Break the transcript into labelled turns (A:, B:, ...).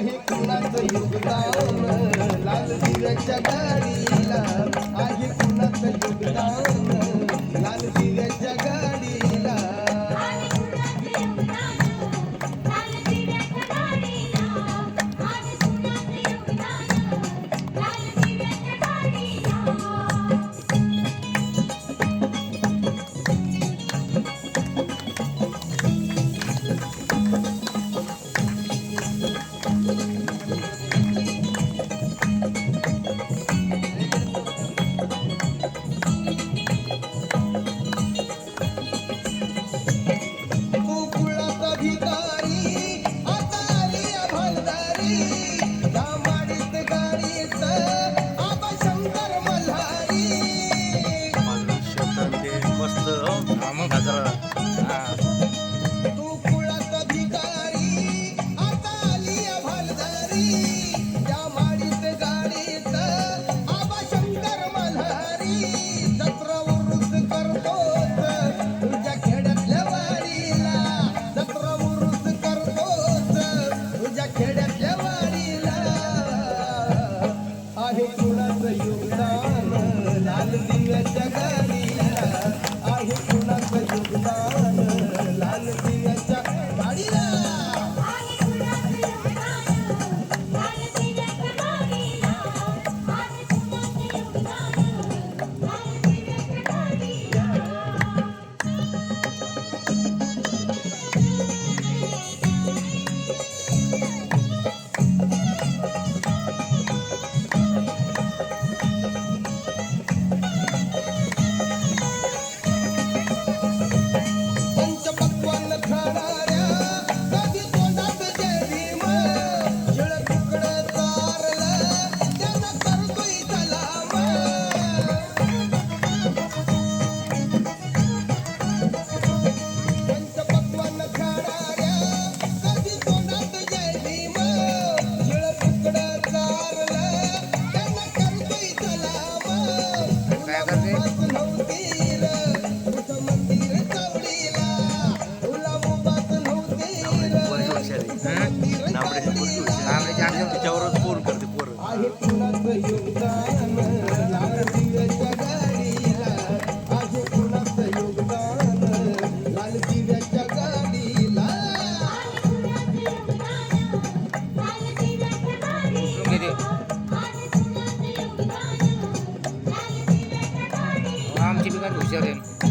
A: आहे कुणाचं योगदान? लाल दिव्याच्या दारी योगदान लाल दिव्याच्या
B: நடக்குது நம்ம 教练。